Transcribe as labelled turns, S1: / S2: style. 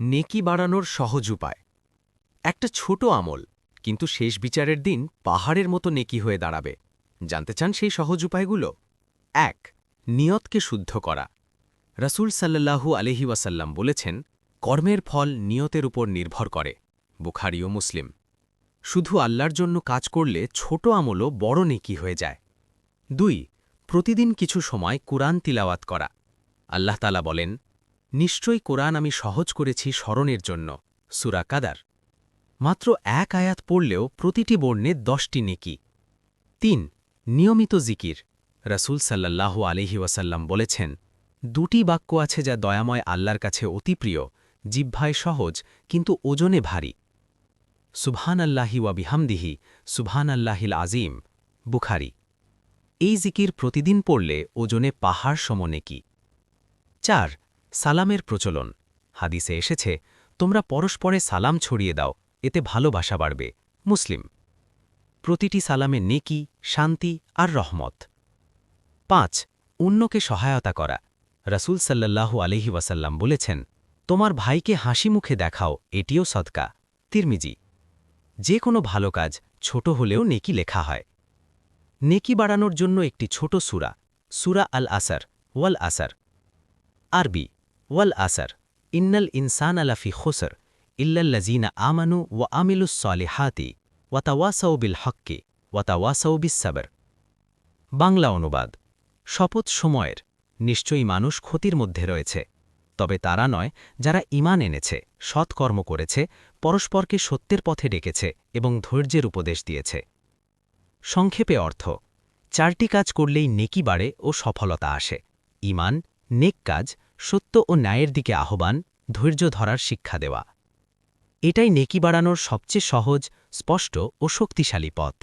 S1: নেকি বাড়ানোর সহজ উপায়। একটা ছোট আমল, কিন্তু শেষ বিচারের দিন পাহাড়ের মতো নেকি হয়ে দাঁড়াবে। জানতে চান সেই সহজ উপায়গুলো? এক, নিয়তকে শুদ্ধ করা। রাসূল সাল্লাল্লাহু আলহি ওয়াসাল্লাম বলেছেন, কর্মের ফল নিয়তের উপর নির্ভর করে। বুখারি ও মুসলিম। শুধু আল্লাহর জন্য কাজ করলে ছোট আমলও বড় নেকি হয়ে যায়। দুই, প্রতিদিন কিছু সময় কুরআন তিলাওয়াত করা। আল্লাহ তালা বলেন নিশ্চয়ই কোরআন আমি সহজ করেছি স্মরণের জন্য। সুরা কাদার। মাত্র এক আয়াত পড়লেও প্রতিটি বর্ণে দশটি নেকি। তিন, নিয়মিত জিকির। রাসূল সাল্লাল্লাহু আলহি ওয়াসাল্লাম বলেছেন, দুটি বাক্য আছে যা দয়াময় আল্লাহর কাছে অতি প্রিয় সহজ, কিন্তু ওজনে ভারী। সুবহান আল্লাহি ওয়া বিহামদিহি সুবহান আল্লাহিল আজিম বুখারি। এই জিকির প্রতিদিন পড়লে ওজনে পাহাড় সমনেকি চার সালামের প্রচলন। হাদিসে এসেছে, তোমরা পরস্পরে সালাম ছড়িয়ে দাও, এতে ভালোবাসা বাড়বে। মুসলিম। প্রতিটি সালামে নেকি, শান্তি আর রহমত। পাঁচ, অন্যকে সহায়তা করা। রাসূল সাল্লাল্লাহু আলহি ওয়াসাল্লাম বলেছেন, তোমার ভাইকে হাসি মুখে দেখাও, এটিও সদকা। তিরমিজি যে কোনো ভালো কাজ ছোট হলেও নেকি লেখা হয়। নেকি বাড়ানোর জন্য একটি ছোট সুরা সুরা আল আসার ওয়াল আসার আরবি ওয়াল আসার। ইন্নাল ইনসান আলাফি খোসর ইল্লাল্লাজিনা আমানু ওয়া আমিলুস সলিহাতি ওয়াতাওয়াসাউ বিল হক্কে ওয়াতাওয়াসাউ বিসাবর বাংলা অনুবাদ, শপথ সময়ের, নিশ্চয়ই মানুষ ক্ষতির মধ্যে রয়েছে, তবে তারা নয় যারা ইমান এনেছে সৎকর্ম করেছে, পরস্পরকে সত্যের পথে ডেকেছে এবং ধৈর্যের উপদেশ দিয়েছে। সংক্ষেপে অর্থ, চারটি কাজ করলেই নেকি বাড়ে ও সফলতা আসে। ইমান নেক কাজ সত্য ও ন্যায়ের দিকে আহ্বান, ধৈর্য ধরার শিক্ষা দেওয়া। এটাই নেকি বাড়ানোর সবচেয়ে সহজ, স্পষ্ট ও শক্তিশালী পথ।